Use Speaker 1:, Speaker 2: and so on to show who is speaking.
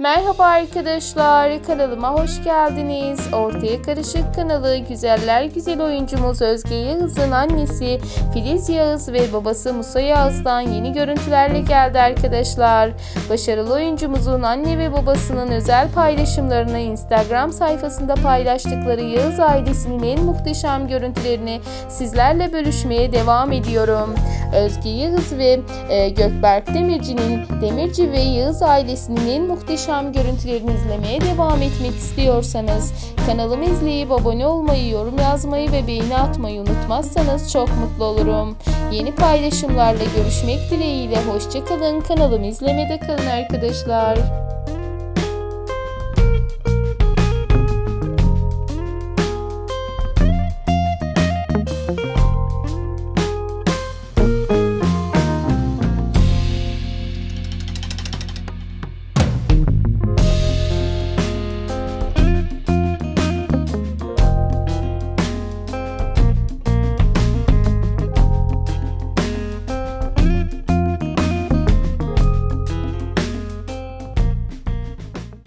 Speaker 1: Merhaba arkadaşlar, kanalıma hoş geldiniz. Ortaya Karışık kanalı güzeller güzel oyuncumuz Özge Yağız'ın annesi Filiz Yağız ve babası Musa Yağız'dan yeni görüntülerle geldi arkadaşlar. Başarılı oyuncumuzun anne ve babasının özel paylaşımlarını Instagram sayfasında paylaştıkları Yağız ailesinin en muhteşem görüntülerini sizlerle bölüşmeye devam ediyorum. Özge Yağız ve e, Gökberk Demirci'nin Demirci ve Yağız ailesinin en muhteşem görüntülerini izlemeye devam etmek istiyorsanız kanalımı izleyip abone olmayı, yorum yazmayı ve beğeni atmayı unutmazsanız çok mutlu olurum. Yeni paylaşımlarla görüşmek dileğiyle hoşçakalın. Kanalımı izlemede kalın arkadaşlar.